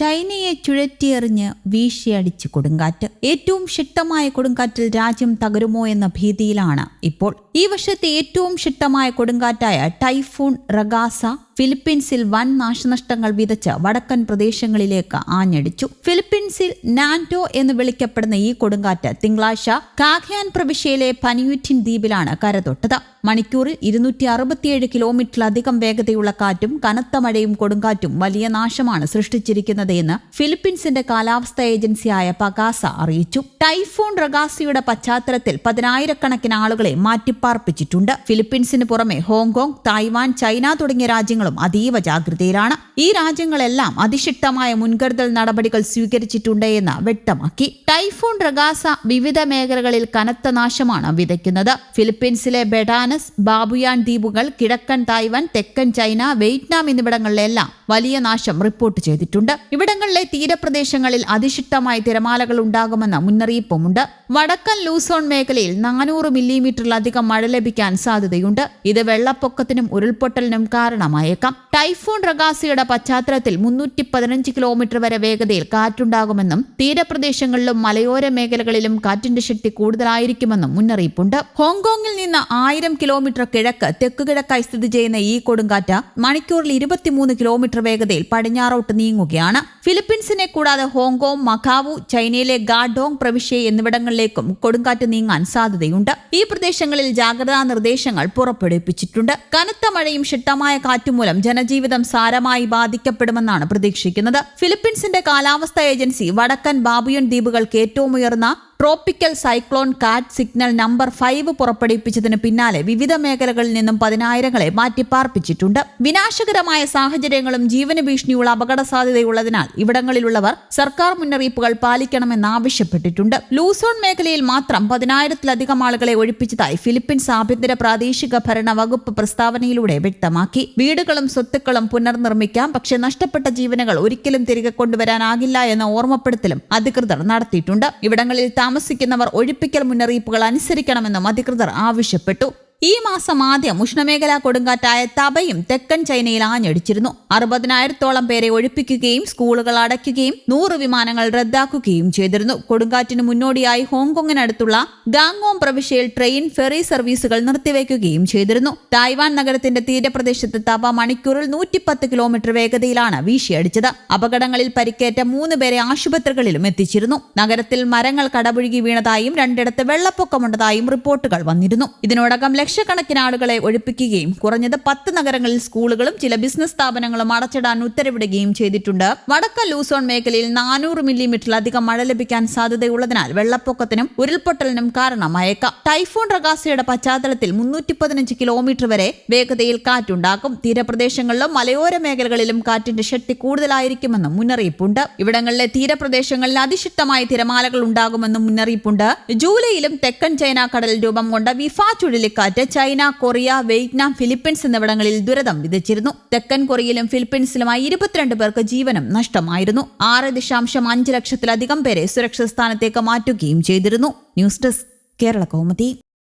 ചൈനയെ ചുഴറ്റിയെറിഞ്ഞ് വീശിയടിച്ച് കൊടുങ്കാറ്റ്. ഏറ്റവും ശക്തമായ കൊടുങ്കാറ്റിൽ രാജ്യം തകരുമോ എന്ന ഭീതിയിലാണ് ഇപ്പോൾ. ഈ വർഷത്തെ ഏറ്റവും ശക്തമായ കൊടുങ്കാറ്റായ ടൈഫൂൺ റഗാസ ഫിലിപ്പീൻസിൽ വൻ നാശനഷ്ടങ്ങൾ വിതച്ച് വടക്കൻ പ്രദേശങ്ങളിലേക്ക് ആഞ്ഞടിച്ചു. ഫിലിപ്പീൻസിൽ നാൻഡോ എന്ന് വിളിക്കപ്പെടുന്ന ഈ കൊടുങ്കാറ്റ് തിങ്കളാഴ്ച കാഖ്യാൻ പ്രവിശ്യയിലെ പനിയുറ്റിൻ ദ്വീപിലാണ് കരതൊട്ടത്. മണിക്കൂറിൽ ഇരുന്നൂറ്റി അറുപത്തിയേഴ് കിലോമീറ്ററിലധികം വേഗതയുള്ള കാറ്റും കനത്ത മഴയും കൊടുങ്കാറ്റും വലിയ നാശമാണ് സൃഷ്ടിച്ചിരിക്കുന്നത് എന്ന് ഫിലിപ്പീൻസിന്റെ കാലാവസ്ഥാ ഏജൻസിയായ പകാസ അറിയിച്ചു. ടൈഫോൺ റഗാസിയുടെ പശ്ചാത്തലത്തിൽ പതിനായിരക്കണക്കിന് ആളുകളെ മാറ്റിപ്പാർപ്പിച്ചിട്ടുണ്ട്. ഫിലിപ്പീൻസിന് പുറമെ ഹോങ്കോങ് തായ്വാൻ ചൈന തുടങ്ങിയ രാജ്യങ്ങളും അതീവ ജാഗ്രതയിലാണ്. ഈ രാജ്യങ്ങളെല്ലാം അതിശക്തമായ മുൻകരുതൽ നടപടികൾ സ്വീകരിച്ചിട്ടുണ്ട് എന്ന് വ്യക്തമാക്കി. ടൈഫൂൺ റഗാസ വിവിധ മേഖലകളിൽ കനത്ത നാശമാണ് വിതയ്ക്കുന്നത്. ഫിലിപ്പീൻസിലെ ബെഡാനസ് ബാബുയാൻ ദ്വീപുകൾ കിഴക്കൻ തായ്വാൻ തെക്കൻ ചൈന വിയറ്റ്നാം എന്നിവിടങ്ങളിലെല്ലാം വലിയ നാശം റിപ്പോർട്ട് ചെയ്തിട്ടുണ്ട്. ഇവിടങ്ങളിലെ തീരപ്രദേശങ്ങളിൽ അതിശക്തമായ തിരമാലകൾ ഉണ്ടാകുമെന്ന മുന്നറിയിപ്പുമുണ്ട്. വടക്കൻ ലൂസോൺ മേഖലയിൽ നാനൂറ് മില്ലിമീറ്ററിലധികം മഴ ലഭിക്കാൻ സാധ്യതയുണ്ട്. ഇത് വെള്ളപ്പൊക്കത്തിനും ഉരുൾപൊട്ടലിനും കാരണമായേക്കാം. ടൈഫോൺ റഗാസിയുടെ പശ്ചാത്തലത്തിൽ മുന്നൂറ്റി പതിനഞ്ച് കിലോമീറ്റർ വരെ വേഗതയിൽ കാറ്റുണ്ടാകുമെന്നും തീരപ്രദേശങ്ങളിലും മലയോര മേഖലകളിലും കാറ്റിന്റെ ശക്തി കൂടുതലായിരിക്കുമെന്നും മുന്നറിയിപ്പുണ്ട്. ഹോങ്കോങ്ങിൽ നിന്ന് ആയിരം കിലോമീറ്റർ കിഴക്ക് തെക്കുകിഴക്കായി സ്ഥിതി ചെയ്യുന്ന ഈ കൊടുങ്കാറ്റ് മണിക്കൂറിൽ ഇരുപത്തിമൂന്ന് കിലോമീറ്റർ വേഗതയിൽ പടിഞ്ഞാറോട്ട് നീങ്ങുകയാണ്. ഫിലിപ്പീൻസിനെ കൂടാതെ ഹോങ്കോങ് മഖാവു ചൈനയിലെ ഗാഡോങ് പ്രവിശ്യ എന്നിവിടങ്ങളിലേക്കും കൊടുങ്കാറ്റ് നീങ്ങാൻ സാധ്യതയുണ്ട്. ഈ പ്രദേശങ്ങളിൽ ജാഗ്രതാ നിർദ്ദേശങ്ങൾ പുറപ്പെടുവിപ്പിച്ചിട്ടുണ്ട്. കനത്ത മഴയും ശക്തമായ കാറ്റും മൂലം ജനജീവിതം സാരമായി ബാധിക്കപ്പെടുമെന്നാണ് പ്രതീക്ഷിക്കുന്നത്. ഫിലിപ്പീൻസിന്റെ കാലാവസ്ഥ ഏജൻസി വടക്കൻ ബാബുയൻ ദ്വീപുകൾക്ക് ഏറ്റവും ഉയർന്ന ട്രോപ്പിക്കൽ സൈക്ലോൺ കാറ്റ് സിഗ്നൽ നമ്പർ ഫൈവ് പുറപ്പെടുവിപ്പിച്ചതിന് പിന്നാലെ വിവിധ മേഖലകളിൽ നിന്നും പതിനായിരങ്ങളെ മാറ്റിപ്പാർപ്പിച്ചിട്ടുണ്ട്. വിനാശകരമായ സാഹചര്യങ്ങളും ജീവന ഭീഷണിയുള്ള അപകട സാധ്യതയുള്ളതിനാൽ ഇവിടങ്ങളിലുള്ളവർ സർക്കാർ മുന്നറിയിപ്പുകൾ പാലിക്കണമെന്ന് ആവശ്യപ്പെട്ടിട്ടുണ്ട് ലൂസോൺ മേഖലയിൽ മാത്രം പതിനായിരത്തിലധികം ആളുകളെ ഒഴിപ്പിച്ചതായി ഫിലിപ്പീൻസ് ആഭ്യന്തര പ്രാദേശിക ഭരണ വകുപ്പ് പ്രസ്താവനയിലൂടെ വ്യക്തമാക്കി. വീടുകളും സ്വത്തുക്കളും പുനർനിർമ്മിക്കാം പക്ഷേ നഷ്ടപ്പെട്ട ജീവനുകൾ ഒരിക്കലും തിരികെ കൊണ്ടുവരാനാകില്ല എന്ന ഓർമ്മപ്പെടുത്തലും അധികൃതർ നടത്തിയിട്ടുണ്ട്. ഇവിടങ്ങളിൽ താമസിക്കുന്നവർ ഒഴിപ്പിക്കൽ മുന്നറിയിപ്പുകൾ അനുസരിക്കണമെന്നും അധികൃതർ ആവശ്യപ്പെട്ടു ഈ മാസം ആദ്യം ഉഷ്ണമേഖലാ കൊടുങ്കാറ്റായ തബയും തെക്കൻ ചൈനയിൽ ആഞ്ഞടിച്ചിരുന്നു. അറുപതിനായിരത്തോളം പേരെ ഒഴിപ്പിക്കുകയും സ്കൂളുകൾ അടയ്ക്കുകയും നൂറ് വിമാനങ്ങൾ റദ്ദാക്കുകയും ചെയ്തിരുന്നു. കൊടുങ്കാറ്റിന് മുന്നോടിയായി ഹോങ്കോങ്ങിനടുത്തുള്ള ഗാങ്ങോം പ്രവിശ്യയിൽ ട്രെയിൻ ഫെറി സർവീസുകൾ നിർത്തിവെക്കുകയും ചെയ്തിരുന്നു. തായ്വാൻ നഗരത്തിന്റെ തീരപ്രദേശത്ത് തബ മണിക്കൂറിൽ നൂറ്റിപ്പത്ത് കിലോമീറ്റർ വേഗതയിലാണ് വീശിയടിച്ചത്. അപകടങ്ങളിൽ പരിക്കേറ്റ മൂന്ന് പേരെ ആശുപത്രികളിലും എത്തിച്ചിരുന്നു. നഗരത്തിൽ മരങ്ങൾ കടപുഴുകി വീണതായും രണ്ടിടത്ത് വെള്ളപ്പൊക്കമുണ്ടതായും റിപ്പോർട്ടുകൾ വന്നിരുന്നു. ഇതിനോടകം ലക്ഷക്കണക്കിന് ആളുകളെ ഒഴിപ്പിക്കുകയും കുറഞ്ഞത് പത്ത് നഗരങ്ങളിൽ സ്കൂളുകളും ചില ബിസിനസ് സ്ഥാപനങ്ങളും അടച്ചിടാൻ ഉത്തരവിടുകയും ചെയ്തിട്ടുണ്ട്. വടക്കൻ ലൂസോൺ മേഖലയിൽ നാനൂറ് മില്ലിമീറ്ററിലധികം മഴ ലഭിക്കാൻ സാധ്യതയുള്ളതിനാൽ വെള്ളപ്പൊക്കത്തിനും ഉരുൾപൊട്ടലിനും കാരണമായേക്കാം. ടൈഫോൺ റഗാസയുടെ പശ്ചാത്തലത്തിൽ മുന്നൂറ്റി പതിനഞ്ച് കിലോമീറ്റർ വരെ വേഗതയിൽ കാറ്റുണ്ടാക്കും. തീരപ്രദേശങ്ങളിലും മലയോര മേഖലകളിലും കാറ്റിന്റെ ശക്തി കൂടുതലായിരിക്കുമെന്നും മുന്നറിയിപ്പുണ്ട്. ഇവിടങ്ങളിലെ തീരപ്രദേശങ്ങളിൽ അതിശക്തമായ തിരമാലകൾ ഉണ്ടാകുമെന്നും മുന്നറിയിപ്പുണ്ട്. ജൂലൈയിലും തെക്കൻ ചൈന കടലിൽ രൂപം കൊണ്ട വിഫ ചുഴലിക്കാറ്റ് ചൈന കൊറിയ വിയറ്റ്നാം ഫിലിപ്പീൻസ് എന്നിവിടങ്ങളിൽ ദുരിതം വിതച്ചിരുന്നു. തെക്കൻ കൊറിയയിലും ഫിലിപ്പീൻസിലുമായി ഇരുപത്തിരണ്ട് പേർക്ക് ജീവനം നഷ്ടമായിരുന്നു. ആറ് ദശാംശം അഞ്ച് ലക്ഷത്തിലധികം പേരെ സുരക്ഷിത സ്ഥാനത്തേക്ക് മാറ്റുകയും ചെയ്തിരുന്നു. News desk Kerala Kaumudi.